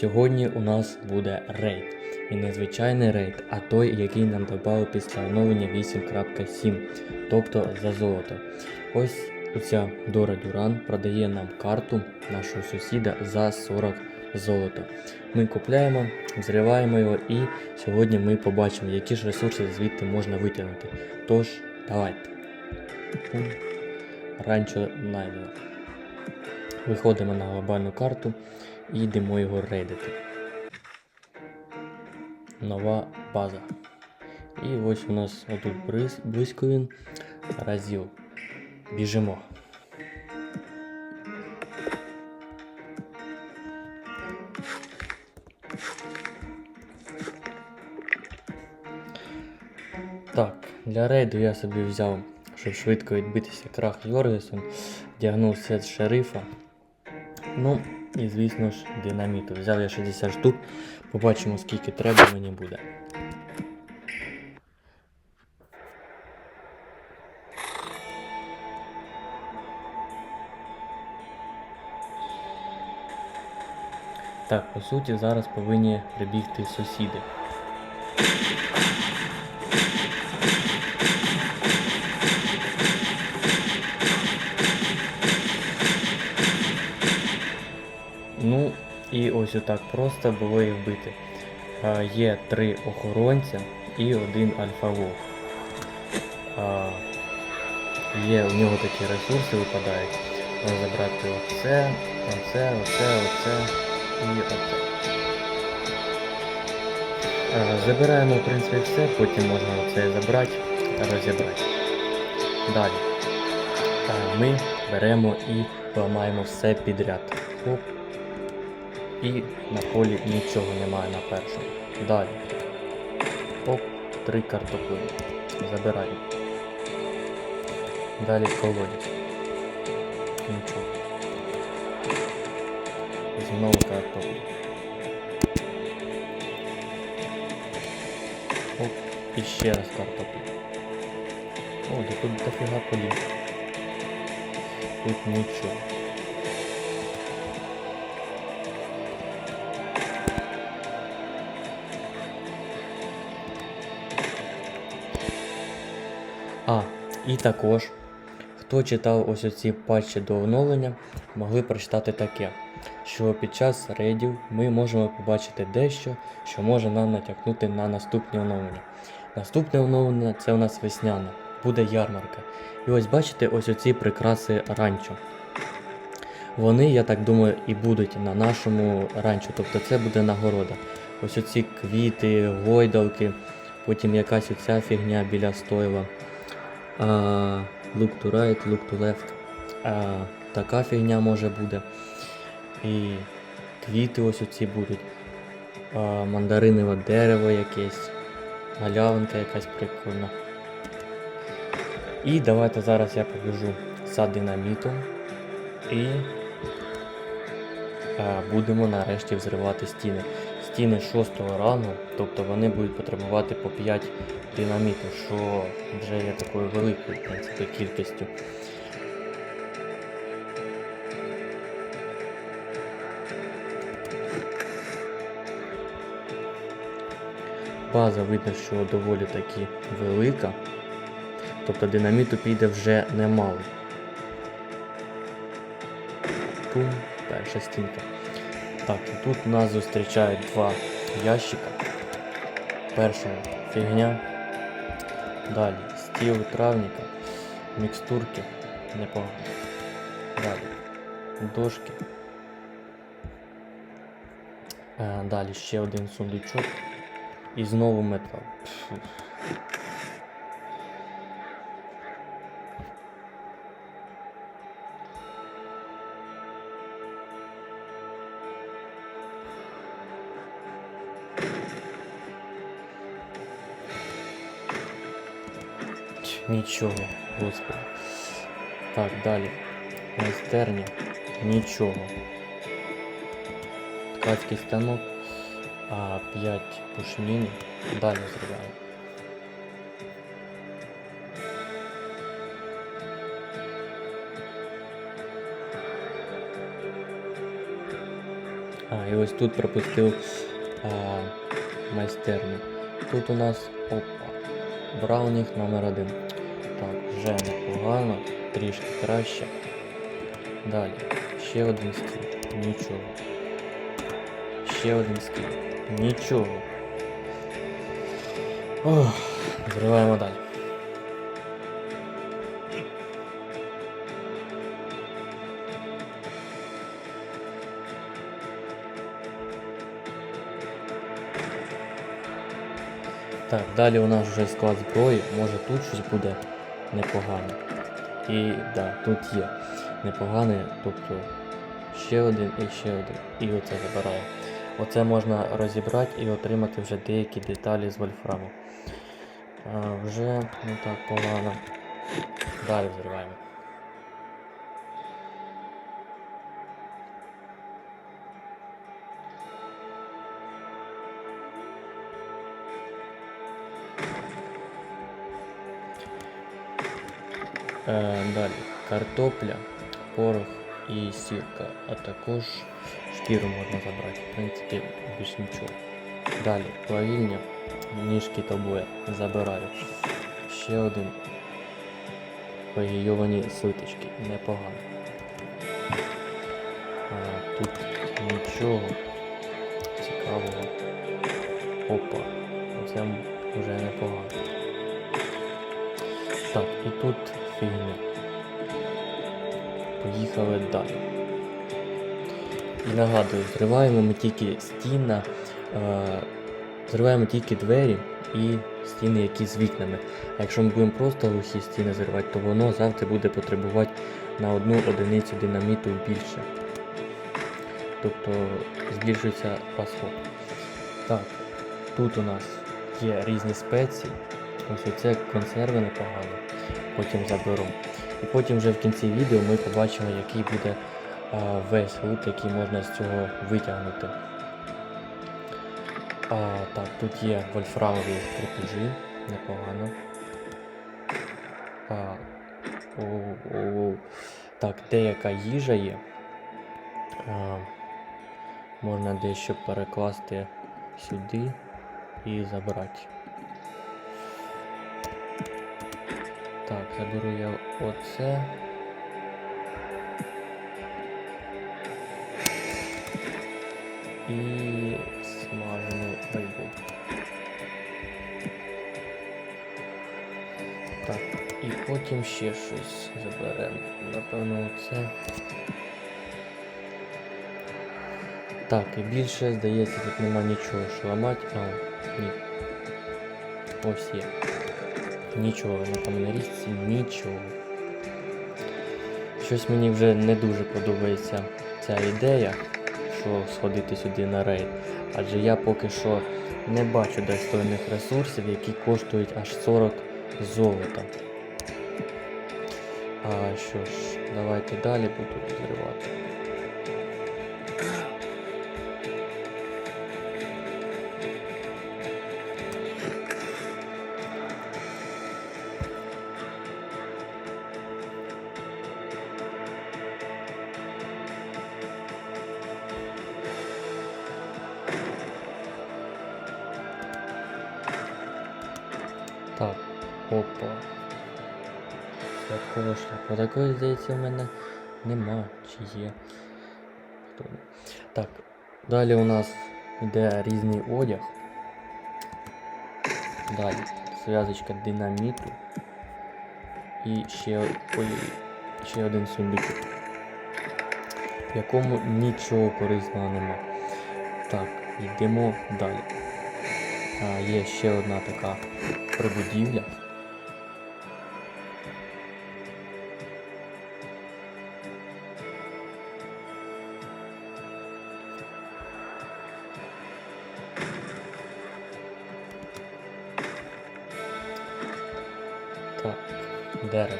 Сьогодні у нас буде рейд. І не звичайний рейд, а той, який нам додали після оновлення 8.7, тобто за золото. Ось оця Дора Дюран продає нам карту нашого сусіда за 40 золота. Ми купляємо, взриваємо його і сьогодні ми побачимо, які ж ресурси звідти можна витягнути. Тож, давайте. Ранчо Найвел. Виходимо на глобальну карту і йдемо його рейдити. Нова база. І ось у нас отут близько він разів. Біжимо. Так, для рейду я собі взяв, щоб швидко відбитися крах Йоргесон, вдягнув сет шерифа. Ну, і звісно ж, динаміту. Взяв я 60 штук, побачимо скільки треба мені буде. Так, по суті, зараз повинні прибігти сусіди. І ось отак просто було їх вбити. А, є три охоронця і один альфа-вовк. А, є у нього такі ресурси випадають. Забрати оце, оце, оце, оце і оце. Забираємо в принципі все, потім можна оце забрати, розібрати. Далі. Ми беремо і ламаємо все підряд. Оп. І на полі нічого немає на першому. Далі. Оп, три картоплини. Забираємо. Далі колодязь. Нічого. Знову картоплю. Оп, і ще раз картоплю. О, да тут дофіга полів. Тут нічого. І також, хто читав ось оці патчі до оновлення, могли прочитати таке, що під час рейдів ми можемо побачити дещо, що може нам натякнути на наступні оновлення. Наступне оновлення це у нас весняне, буде ярмарка. І ось бачите ось оці прикраси ранчо. Вони, я так думаю, і будуть на нашому ранчо, тобто це буде нагорода. Ось оці квіти, гойдалки, потім якась оця фігня біля стойла. А, look to right, look to left. А, така фігня може буде. І квіти ось оці будуть. А, мандаринове дерево якесь. Галявинка якась прикольна. І давайте зараз я побіжу за динамітом. І а, будемо нарешті взривати стіни. Стіни 6 рангу, тобто вони будуть потребувати по 5 динаміту, що вже є такою великою в принципі, кількістю. База видно, що доволі таки велика, тобто динаміту піде вже немало. Пум, перша стінка. Так, і тут нас зустрічають два ящика. Перший фігня. Далі стіл травника, мікстурки, непогано. Далі дошки. Е, Далі ще один сундучок. І знову метал. Нічого, господи. Так, далі. Майстерня. Нічого. Ткацький станок. А 5 пушнін. Далі зриваємо. А, і ось тут пропустив а, майстерню. Тут у нас опа. Браунінг номер один. Так, вже непогано, трішки краще. Далі. Ще один скіл. Нічого. Ще один скіл. Нічого. Ох, далі. Так, далі у нас вже склад зброї, може тут щось буде непогане. І да, тут є непогане, тобто ще один і ще один. І оце забирає. Оце можна розібрати і отримати вже деякі деталі з вольфраму. А, вже не так погано. Далі взриваємо. Далі картопля, порох і сірка, а також шкіру можна забрати. В принципі, більш нічого. Далі плавільня, ніжки тобою забираю. Ще один пагійовані слиточки, непогано. А, тут нічого цікавого. Опа, це вже непогано. Так, і тут Поїхали далі. І нагадую, зриваємо ми тільки стіна, е, зриваємо тільки двері і стіни, які з вікнами. А якщо ми будемо просто глухі стіни зривати, то воно завжди буде потребувати на одну одиницю динаміту більше. Тобто збільшується розход. Так, тут у нас є різні спеції. Ось оце консерви непогано. Потім заберу. І потім вже в кінці відео ми побачимо, який буде а, весь лут, який можна з цього витягнути. А, так, тут є вольфрамові крепежі, непогано. А, о, о, так, деяка їжа є. А, можна дещо перекласти сюди і забрати. Так, заберу я оце. І смажену рибу. Так, і потім ще щось заберемо. Напевно, оце. Так, і більше, здається, тут нема нічого, що. А, ні. Ось є. Нічого на каменорізці, нічого. Щось мені вже не дуже подобається ця ідея, що сходити сюди на рейд. Адже я поки що не бачу достойних ресурсів, які коштують аж 40 золота. А що ж, давайте далі буду відривати. Святкова шляпа. Такої, здається, в мене нема. Чи є. Так, далі у нас йде різний одяг. Далі зв'язочка динаміту. І ще, ой, ще один сундучок. В якому нічого корисного нема. Так, йдемо далі. А, є ще одна така прибудівля. Так, дерево.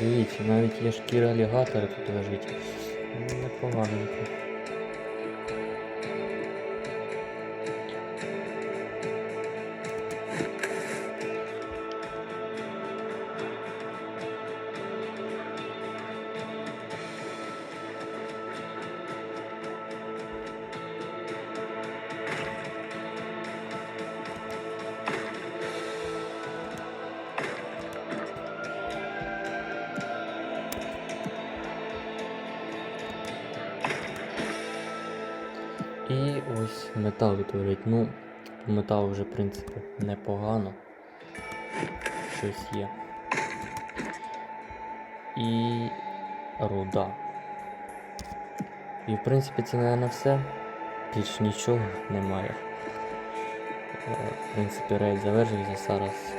Дивіться, навіть є шкіра алігатора тут лежить. Непоганенько. Ось метал витворюють. Ну, по металу вже, в принципі, непогано. Щось є. І руда. І в принципі це, мабуть, все. Більш нічого немає. Е, В принципі, рейд завершився зараз.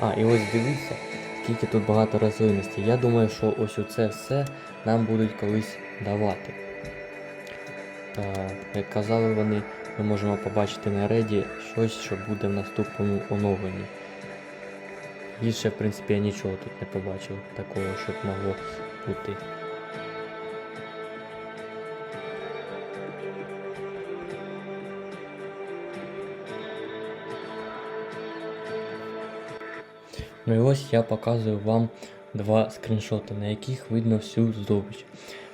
А, і ось дивіться, скільки тут багато рослинності. Я думаю, що ось оце все нам будуть колись давати. Е, як казали вони, ми можемо побачити на рейді щось, що буде в наступному оновленні. Більше, в принципі, я нічого тут не побачив такого, щоб могло бути. Ну і ось я показую вам два скріншоти, на яких видно всю здобич.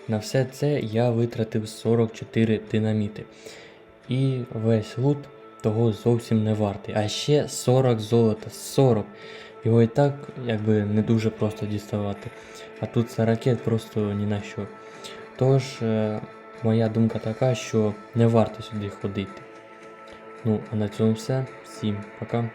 На все це я витратив 44 динаміти. І весь лут того зовсім не вартий. А ще 40 золота, 40. Його і так якби не дуже просто діставати. А тут це ракет просто ні на що. Тож, е, моя думка така, що не варто сюди ходити. Ну, а на цьому все. Всім пока.